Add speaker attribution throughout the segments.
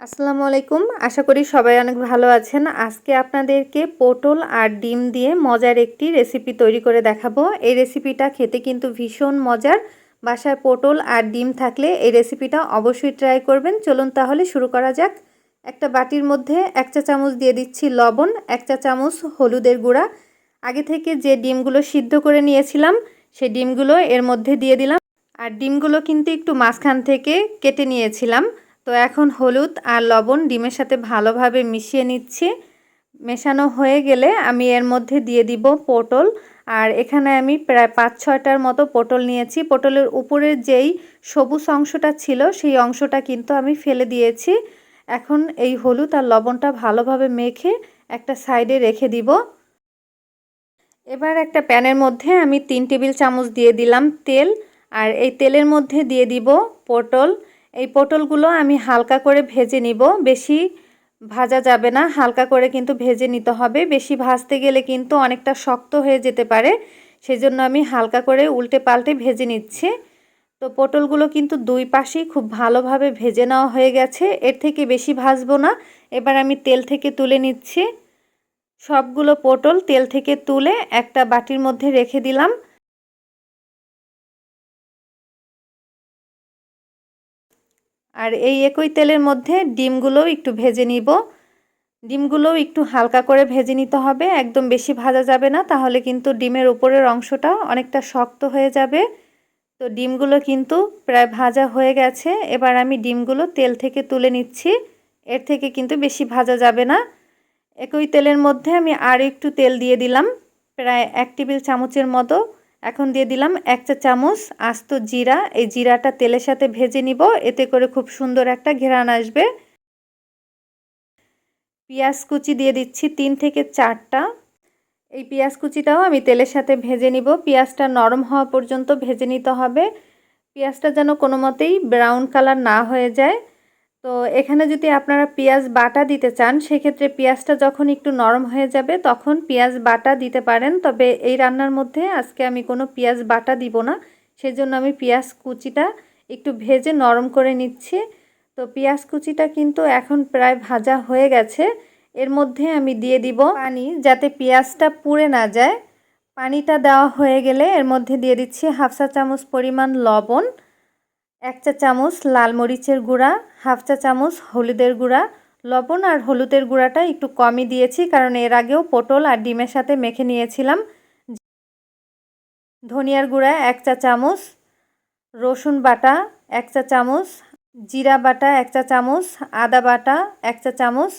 Speaker 1: আসসালামু আলাইকুম। আশা করি সবাই অনেক ভালো আছেন। আজকে আপনাদেরকে পটল আর ডিম দিয়ে মজার একটি রেসিপি তৈরি করে দেখাবো। এই রেসিপিটা খেতে কিন্তু ভীষণ মজার। বাসায় পটল আর ডিম থাকলে এই রেসিপিটা অবশ্যই ট্রাই করবেন। চলুন তাহলে শুরু করা যাক। একটা বাটির মধ্যে এক চা চামচ দিয়ে দিচ্ছি লবণ, এক চা চামচ হলুদের গুঁড়া। আগে থেকে যে ডিমগুলো সিদ্ধ করে নিয়েছিলাম, সেই ডিমগুলো এর মধ্যে দিয়ে দিলাম। আর ডিমগুলো কিন্তু একটু মাঝখান থেকে কেটে নিয়েছিলাম। তো এখন হলুদ আর লবণ ডিমের সাথে ভালোভাবে মিশিয়ে নিচ্ছি। মেশানো হয়ে গেলে আমি এর মধ্যে দিয়ে দিব পটল। আর এখানে আমি প্রায় পাঁচ ছয়টার মতো পটল নিয়েছি। পটলের উপরের যেই সবুজ অংশটা ছিল, সেই অংশটা কিন্তু আমি ফেলে দিয়েছি। এখন এই হলুদ আর লবণটা ভালোভাবে মেখে একটা সাইডে রেখে দিব। এবার একটা প্যানের মধ্যে আমি তিন টেবিল চামচ দিয়ে দিলাম তেল। আর এই তেলের মধ্যে দিয়ে দিব পটল। এই পটলগুলো আমি হালকা করে ভেজে নিব। বেশি ভাজা যাবে না, হালকা করে কিন্তু ভেজে নিতে হবে। বেশি ভাজতে গেলে কিন্তু অনেকটা শক্ত হয়ে যেতে পারে, সেজন্য আমি হালকা করে উল্টে পাল্টে ভেজে নিচ্ছি। তো পটলগুলো কিন্তু দুই পাশেই খুব ভালোভাবে ভেজে নেওয়া হয়ে গেছে। এর থেকে বেশি ভাজবো না। এবার আমি তেল থেকে তুলে নিচ্ছি। সবগুলো পটল তেল থেকে তুলে একটা বাটির মধ্যে রেখে দিলাম। আর এই একই তেলের মধ্যে ডিমগুলোও একটু ভেজে নিব। ডিমগুলোও একটু হালকা করে ভেজে নিতে হবে, একদম বেশি ভাজা যাবে না, তাহলে কিন্তু ডিমের উপরের অংশটা অনেকটা শক্ত হয়ে যাবে। তো ডিমগুলো কিন্তু প্রায় ভাজা হয়ে গেছে, এবার আমি ডিমগুলো তেল থেকে তুলে নিচ্ছি, এর থেকে কিন্তু বেশি ভাজা যাবে না। একই তেলের মধ্যে আমি আর একটু তেল দিয়ে দিলাম, প্রায় এক টেবিল চামচের মতো। এখন দিয়ে দিলাম এক চা চামচ আস্ত জিরা। এই জিরাটা তেলের সাথে ভেজে নিব, এতে করে খুব সুন্দর একটা ঘেরান আসবে। পেঁয়াজ কুচি দিয়ে দিচ্ছি তিন থেকে চারটা। এই পেঁয়াজ কুচিটাও আমি তেলের সাথে ভেজে নিব। পেঁয়াজটা নরম হওয়া পর্যন্ত ভেজে নিতে হবে। পেঁয়াজটা যেন কোনো মতেই ব্রাউন কালার না হয়ে যায়। তো এখানে যদি আপনারা পেঁয়াজ বাটা দিতে চান, সেক্ষেত্রে পেঁয়াজটা যখন একটু নরম হয়ে যাবে, তখন পেঁয়াজ বাটা দিতে পারেন। তবে এই রান্নার মধ্যে আজকে আমি কোনো পেঁয়াজ বাটা দিব না। সেজন্য আমি পেঁয়াজ কুচিটা একটু ভেজে নরম করে নিচ্ছি। তো পেঁয়াজ কুচিটা কিন্তু এখন প্রায় ভাজা হয়ে গেছে। এর মধ্যে আমি দিয়ে দিব পানি, যাতে পেঁয়াজটা পুড়ে না যায়। পানিটা দেওয়া হয়ে গেলে এর মধ্যে দিয়ে দিচ্ছি হাফ চা চামচ পরিমাণ লবণ। এক চা চামচ লাল মরিচের গুঁড়া, হাফ চা চামচ হলুদের গুঁড়া। লবণ আর হলুদের গুঁড়াটা একটু কমই দিয়েছি কারণ এর আগেও পটল আর ডিমের সাথে মেখে নিয়েছিলাম। ধনিয়ার গুঁড়া এক চা চামচ, রসুন বাটা এক চা চামচ, জিরা বাটা এক চা চামচ, আদা বাটা এক চা চামচ।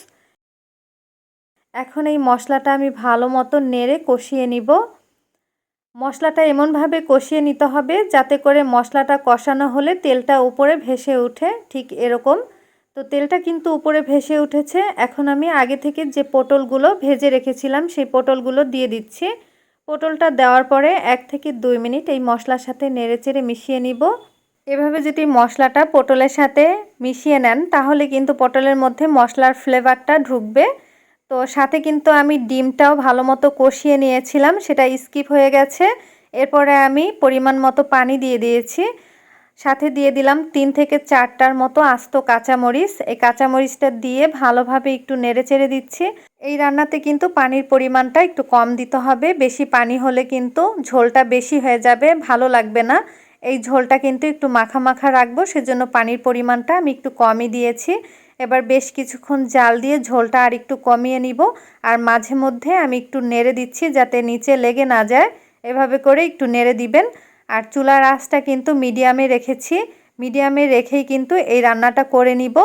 Speaker 1: এখন এই মশলাটা আমি ভালো মতো নেড়ে কষিয়ে নিব। মশলাটা এমনভাবে কষিয়ে নিতে হবে যাতে করে মশলাটা কষানো হলে তেলটা উপরে ভেসে উঠে ঠিক এরকম। তো তেলটা কিন্তু উপরে ভেসে উঠেছে। এখন আমি আগে থেকে যে পটলগুলো ভেজে রেখেছিলাম, সেই পটলগুলো দিয়ে দিচ্ছি। পটলটা দেওয়ার পরে এক থেকে দুই মিনিট এই মশলার সাথে নেড়েচেড়ে মিশিয়ে নিব। এভাবে যদি মশলাটা পটলের সাথে মিশিয়ে নেন, তাহলে কিন্তু পটলের মধ্যে মশলার ফ্লেভারটা ঢুকবে। তো সাথে কিন্তু আমি ডিমটাও ভালো মতো কষিয়ে নিয়েছিলাম, সেটা স্কিপ হয়ে গেছে। এরপরে আমি পরিমাণ মতো পানি দিয়ে দিয়েছি। সাথে দিয়ে দিলাম তিন থেকে চারটার মতো আস্ত কাঁচামরিচ। এই কাঁচামরিচটা দিয়ে ভালোভাবে একটু নেড়ে চেড়ে দিচ্ছি। এই রান্নাতে কিন্তু পানির পরিমাণটা একটু কম দিতে হবে। বেশি পানি হলে কিন্তু ঝোলটা বেশি হয়ে যাবে, ভালো লাগবে না। এই ঝোলটা কিন্তু একটু মাখা মাখা রাখব, সেজন্য পানির পরিমাণটা আমি একটু কমই দিয়েছি। এবার বেশ কিছুক্ষণ জাল দিয়ে ঝোলটা আর একটু কমিয়ে নিব। আর মাঝে মধ্যে আমি একটু নেড়ে দিচ্ছি যাতে নিচে লেগে না যায়। এভাবে করে একটু নেড়ে দিবেন। আর চুলার আঁচটা কিন্তু মিডিয়ামে রেখেছি। মিডিয়ামে রেখেই কিন্তু এই রান্নাটা করে নিব।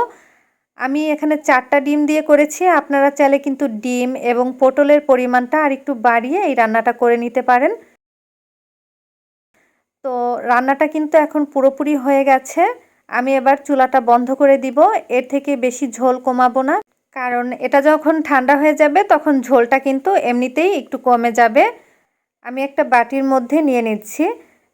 Speaker 1: আমি এখানে চারটা ডিম দিয়ে করেছি। আপনারা চাইলে কিন্তু ডিম এবং পটলের পরিমাণটা আর একটু বাড়িয়ে এই রান্নাটা করে নিতে পারেন। তো রান্নাটা কিন্তু এখন পুরোপুরি হয়ে গেছে। আমি এবার চুলাটা বন্ধ করে দিব। এর থেকে বেশি ঝোল কমাবো না। কারণ এটা যখন ঠান্ডা হয়ে যাবে, তখন ঝোলটা কিন্তু এমনিতেই একটু কমে যাবে। আমি একটা বাটির মধ্যে নিয়ে নিচ্ছি।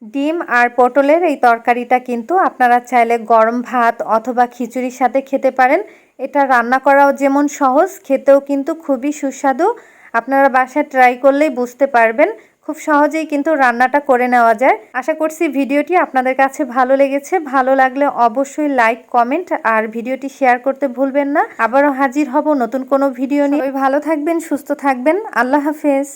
Speaker 1: ডিম আর পটলের এই তরকারিটা কিন্তু আপনারা চাইলে গরম ভাত অথবা খিচুড়ির সাথে খেতে পারেন। এটা রান্না করাও যেমন সহজ, খেতেও কিন্তু খুবই সুস্বাদু। আপনারা বাসায় ট্রাই করলেই বুঝতে পারবেন। খুব সহজেই কিন্তু রান্নাটা করে নেওয়া যায়। আশা করছি ভিডিওটি আপনাদের কাছে ভালো লেগেছে। ভালো লাগলে অবশ্যই লাইক কমেন্ট আর ভিডিওটি শেয়ার করতে ভুলবেন না। আবারও হাজির হব নতুন কোনো ভিডিও নিয়ে। ভালো থাকবেন, সুস্থ থাকবেন। আল্লাহ হাফেজ।